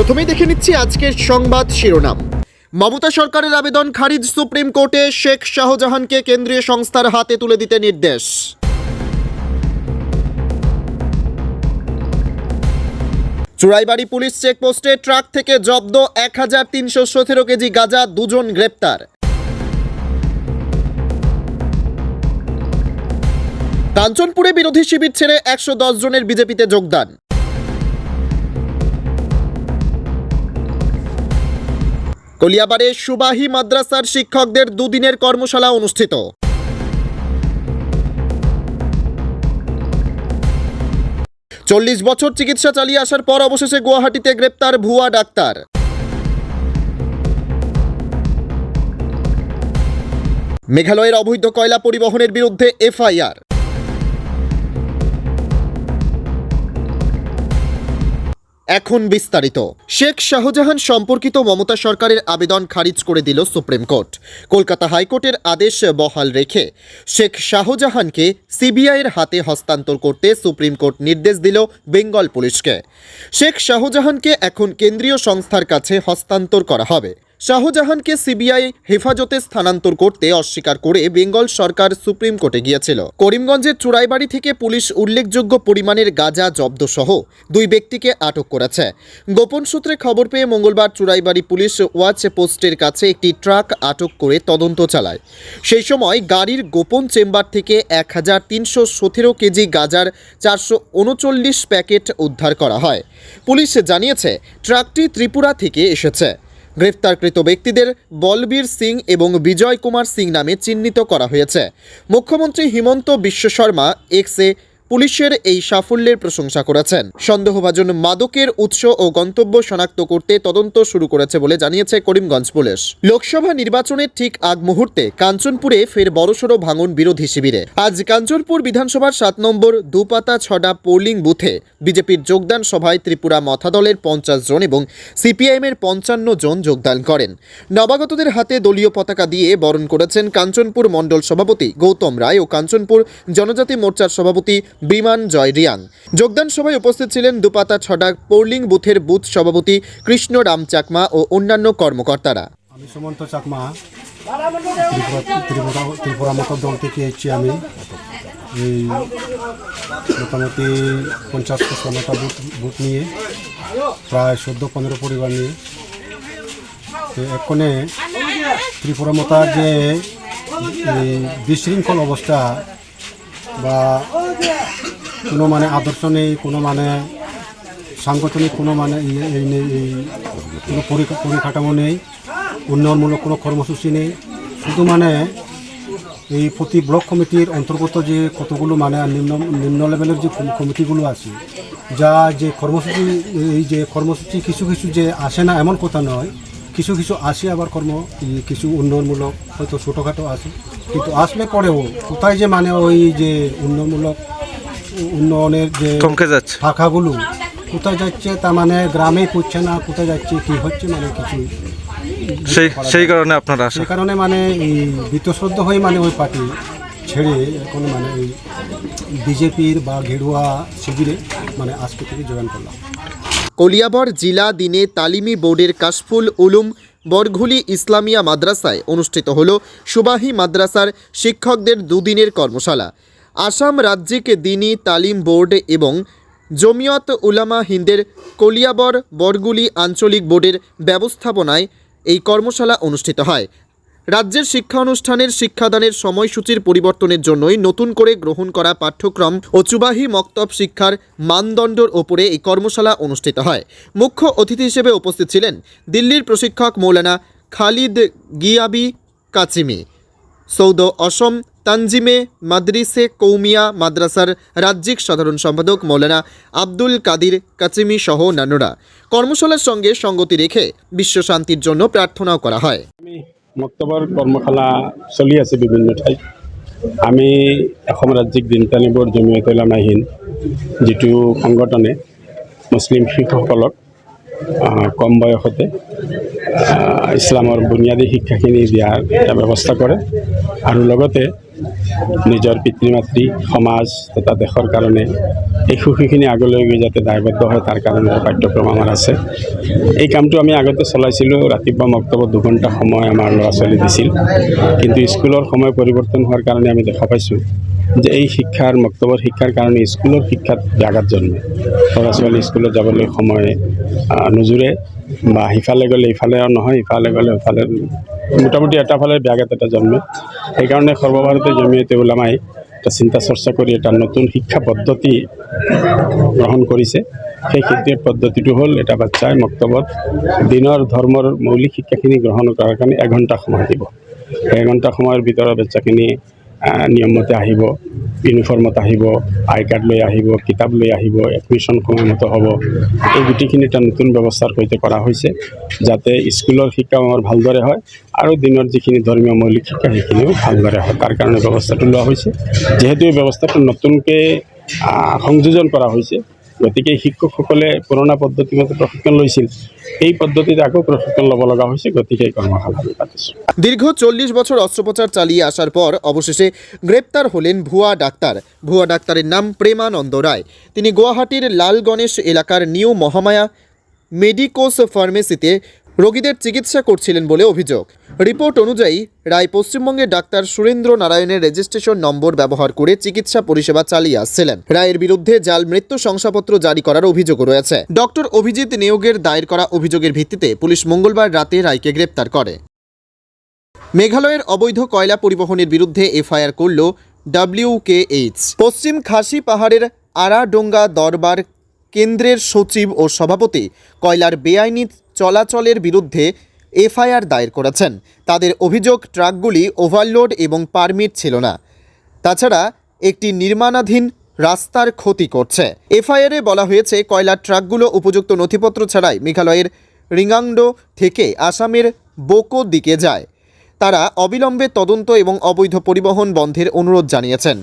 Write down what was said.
প্রথমেই দেখে নিচ্ছি আজকের সংবাদ শিরোনাম। মমতা সরকারের আবেদন খারিজ সুপ্রিম কোর্টে, শেখ শাহজাহানকে কেন্দ্রীয় সংস্থার হাতে তুলে দিতে নির্দেশ। চুড়াইবাড়ি পুলিশ চেকপোস্টে ট্রাক থেকে জব্দ এক হাজার তিনশো সতেরো কেজি গাঁজা, দুজন গ্রেপ্তার। কাঞ্চনপুরে বিরোধী শিবির ছেড়ে একশো দশ জনের বিজেপিতে যোগদান। কলিয়াবারে সুবাহি মাদ্রাসার শিক্ষকদের দুদিনের কর্মশালা অনুষ্ঠিত। চল্লিশ বছর চিকিৎসা চালিয়ে আসার পর অবশেষে গুয়াহাটিতে গ্রেপ্তার ভুয়া ডাক্তার। মেঘালয়ের অবৈধ কয়লা পরিবহনের বিরুদ্ধে এফআইআর। এখন বিস্তারিত। শেখ শাহজাহান সম্পর্কিত মমতা সরকারের আবেদন খারিজ করে দিল সুপ্রিম কোর্ট। কলকাতা হাইকোর্টের আদেশ বহাল রেখে শেখ শাহজাহানকে সিবিআইয়ের হাতে হস্তান্তর করতে সুপ্রিম কোর্ট নির্দেশ দিল বেঙ্গল পুলিশকে। শেখ শাহজাহানকে এখন কেন্দ্রীয় সংস্থার কাছে হস্তান্তর করা হবে। শাহজাহানকে সিবিআই হেফাজতে স্থানান্তর করতে অস্বীকার করে বেঙ্গল সরকার সুপ্রিম কোর্টে গিয়েছিল। করিমগঞ্জের চুড়াইবাড়ি থেকে পুলিশ উল্লেখযোগ্য পরিমাণের গাঁজা জব্দ সহ দুই ব্যক্তিকে আটক করেছে। গোপন সূত্রে খবর পেয়ে মঙ্গলবার চুড়াইবাড়ি পুলিশ ওয়াচ পোস্টের কাছে একটি ট্রাক আটক করে তদন্ত চালায়। সেই সময় গাড়ির গোপন চেম্বার থেকে এক হাজার তিনশো সতেরো কেজি গাঁজার চারশো উনচল্লিশ প্যাকেট উদ্ধার করা হয়। পুলিশ জানিয়েছে, ট্রাকটি ত্রিপুরা থেকে এসেছে। গ্রেফতারকৃত ব্যক্তিদের বলবীর সিং এবং বিজয় কুমার সিং নামে চিহ্নিত করা হয়েছে। মুখ্যমন্ত্রী হিমন্ত বিশ্ব শর্মা এক্সে পুলিশের এই সাফল্যের প্রশংসা করেছেন। সন্দেহভাজন মাদকের উৎস ও গন্তব্য শনাক্ত করতে তদন্ত শুরু করেছে বলে জানিয়েছে করিমগঞ্জ পুলিশ। লোকসভা নির্বাচনের ঠিক আগ মুহূর্তে কাঞ্চনপুরে ফের বড়সড় ভাঙন বিরোধী শিবিরে। আজ কাঞ্চনপুর বিধানসভার সাত নম্বর দুপাতা ছড়া পোলিং বুথে বিজেপির যোগদান সভায় ত্রিপুরা মথা দলের পঞ্চাশ জন এবং সিপিআইএমের পঞ্চান্ন জন যোগদান করেন। নবাগতদের হাতে দলীয় পতাকা দিয়ে বরণ করেছেন কাঞ্চনপুর মণ্ডল সভাপতি গৌতম রায় ও কাঞ্চনপুর জনজাতি মোর্চার সভাপতি বিমান জয় রিয়াং। যোগদান সভায় উপস্থিত ছিলেন দুপাতা ছড়া পোলিং বুথের বুথ সভাপতি কৃষ্ণ রাম চাকমা ও অন্যান্য কর্মকর্তারা। আমি সুমন্ত চাকমা, ত্রিপুরা মতো দল থেকে এসেছি আমি। এই মোটামুটি পঞ্চাশ মতো বুথ বুথ নিয়ে, প্রায় চোদ্দ পনেরো পরিবার নিয়ে। তো এক্ষণে ত্রিপুরা মতার যে বিশৃঙ্খল অবস্থা বা কোনো মানে আদর্শ নেই, কোনো মানে সাংগঠনিক কোনো মানে এই নেই, এই কোনো পরিকা- পরিকাঠামো নেই, উন্নয়নমূলক কোনো কর্মসূচি নেই। শুধু মানে এই প্রতি ব্লক কমিটির অন্তর্গত যে কতগুলো মানে নিম্ন নিম্ন লেভেলের যে কমিটিগুলো আছে, যা যে কর্মসূচি, এই যে কর্মসূচি কিছু কিছু যে আসে না এমন কথা নয়, কিছু কিছু আসে আবার কর্ম কিছু উন্নয়নমূলক হয়তো ছোটোখাটো আসে কিন্তু আসলে পরেও কোথায় যে মানে ওই যে উন্নয়নমূলক উন্নয়নের যে থমকে যাচ্ছে। শাখাগুলো কোথায় যাচ্ছে তা মানে গ্রামেই পড়ছে না কোথায় যাচ্ছে কি হচ্ছে মানে কিছু সেই সেই কারণে আপনারা সেই কারণে মানে এই বীতশ্রদ্ধ হয়ে মানে ওই পার্টি ছেড়ে এখন মানে এই বিজেপির বা ঘেরুয়া শিবিরে মানে আজকে থেকে জয়েন করলাম। কলিয়াবর জিলা দিনে তালিমি বোর্ডের কাশফুল উলুম বরঘুলি ইসলামিয়া মাদ্রাসায় অনুষ্ঠিত হল সুবাহী মাদ্রাসার শিক্ষকদের দুদিনের কর্মশালা। আসাম রাজ্যিক দিনী তালিম বোর্ড এবং জমিয়ত উলামা হিন্দের কলিয়াবর বরগুলি আঞ্চলিক বোর্ডের ব্যবস্থাপনায় এই কর্মশালা অনুষ্ঠিত হয়। রাজ্যের শিক্ষা অনুষ্ঠানের শিক্ষাদানের সময়সূচির পরিবর্তনের জন্যই নতুন করে গ্রহণ করা পাঠ্যক্রম ও চুবাহি মক্তব শিক্ষার মানদণ্ডর ওপরে এই কর্মশালা অনুষ্ঠিত হয়। মুখ্য অতিথি হিসেবে উপস্থিত ছিলেন দিল্লির প্রশিক্ষক মৌলানা খালিদ গিয়াবি কাচিমি, সৌদ অসম তানজিমে মাদ্রিসে কৌমিয়া মাদ্রাসার রাজ্যিক সাধারণ সম্পাদক মৌলানা আব্দুল কাদির কাচিমি সহ অন্যান্যরা। কর্মশালার সঙ্গে সঙ্গতি রেখে বিশ্ব শান্তির জন্য প্রার্থনাও করা হয়। মক্তবৰ কৰ্মশালা চলি আছে বিভিন্ন ঠাইত। আমি অসম ৰাজ্যিক দিনটানী বোৰ্ড জমিয়ত হিন্দ যিটো সংগঠনে মুছলিম শিশুসকলক কম বয়সতে ইছলামৰ বুনিয়াদী শিক্ষাখিনি দিয়াৰ এটা ব্যৱস্থা কৰে। আৰু লগতে নিজৰ পিতৃ মাতৃ সমাজ তথা দেশৰ কাৰণে এই সুখীখিনি আগলৈ গৈ যাতে দায়বদ্ধ হয়, তাৰ কাৰণে পাঠ্যক্ৰম আমাৰ আছে। এই কামটো আমি আগতে চলাইছিলোঁ, ৰাতিপুৱা মক্তবত দুঘণ্টা সময় আমাৰ ল'ৰা ছোৱালী দিছিল। কিন্তু স্কুলৰ সময় পৰিৱৰ্তন হোৱাৰ কাৰণে আমি দেখা পাইছোঁ যে এই শিক্ষাৰ মক্তবৰ শিক্ষাৰ কাৰণে স্কুলৰ শিক্ষাত ব্যাঘাত জন্মে। ল'ৰা ছোৱালী স্কুলত যাবলৈ সময় নোজোৰে বা সিফালে গ'লে ইফালে নহয়, ইফালে গ'লে ইফালে মোটামুটি এটা ফালে ব্যাঘাত এটা জন্মে। সেইকাৰণে সৰ্বভাৰতীয় জমিয়তে ওলামাই এটা চিন্তা চৰ্চা কৰি এটা নতুন শিক্ষা পদ্ধতি গ্ৰহণ কৰিছে সেই শিক্ষা পদ্ধতিটো হ'ল এটা বাচ্চাই মক্তবত। দিনৰ ধৰ্মৰ মৌলিক শিক্ষাখিনি গ্ৰহণ কৰাৰ কাৰণে এঘণ্টা সময় দিব। এঘণ্টা সময়ৰ ভিতৰত বাচ্চাখিনি নিয়মমতে আহিব ইউনিফৰ্মত আহিব, আই কাৰ্ড লৈ আহিব, কিতাপ লৈ আহিব এডমিশ্যন সময়মতে হ'ব। এই গোটেইখিনি এটা নতুন ব্যৱস্থাৰ সৈতে কৰা হৈছে, যাতে স্কুলৰ শিক্ষাও আমাৰ ভালদৰে হয় আৰু দিনৰ যিখিনি ধৰ্মীয় মৌলিক শিক্ষা, সেইখিনিও ভালদৰে হয়। তাৰ কাৰণে ব্যৱস্থাটো লোৱা হৈছে। যিহেতু এই ব্যৱস্থাটো নতুনকৈ সংযোজন কৰা হৈছে গতিকে শিক্ষকসকলে পুৰণা পদ্ধতিমতে প্ৰশিক্ষণ লৈছিল। এই পদ্ধতিত আকৌ প্ৰশিক্ষণ ল'ব লগা হৈছে, গতিকে এই কৰ্মশালা আমি পাতিছোঁ। দীর্ঘ চল্লিশ বছর অস্ত্রোপচার চালিয়ে আসার পর অবশেষে গ্রেপ্তার হলেন ভুয়া ডাক্তার ভুয়া ডাক্তারের নাম প্রেমানন্দ রায় তিনি গুয়াহাটির লাল গণেশ এলাকার নিউ মহামায়া মেডিকোস ফার্মেসিতে রোগীদের চিকিৎসা করছিলেন বলে অভিযোগ। রিপোর্ট অনুযায়ী রায় পশ্চিমবঙ্গের ডাক্তার সুরেন্দ্র নারায়ণের রেজিস্ট্রেশন নম্বর ব্যবহার করে চিকিৎসা পরিষেবা চালিয়ে আসছিলেন। রায়ের বিরুদ্ধে জাল মৃত্যু শংসাপত্র জারি করার অভিযোগও রয়েছে। ডক্টর অভিজিৎ নিয়োগের দায়ের করা অভিযোগের ভিত্তিতে পুলিশ মঙ্গলবার রাতে রায়কে গ্রেপ্তার করে। মেঘালয়ের অবৈধ কয়লা পরিবহনের বিরুদ্ধে এফআইআর করল ডাব্লিউকেএইচ পশ্চিম খাসি পাহাড়ের আরাডোঙ্গা দরবার কেন্দ্রের সচিব ও সভাপতি কয়লার বেআইনি চলাচলের বিরুদ্ধে এফআইআর দায়ের করেছেন। তাদের অভিযোগ, ট্রাকগুলি ওভারলোড এবং পারমিট ছিল না। তাছাড়া একটি নির্মাণাধীন রাস্তার ক্ষতি করছে। এফআইআরে বলা হয়েছে কয়লার ট্রাকগুলো উপযুক্ত নথিপত্র ছাড়াই মেঘালয়ের রিঙ্গাংডো থেকে আসামের বোকো দিকে যায়। তারা অবিলম্বে তদন্ত এবং অবৈধ পরিবহন বন্ধের অনুরোধ জানিয়েছেন।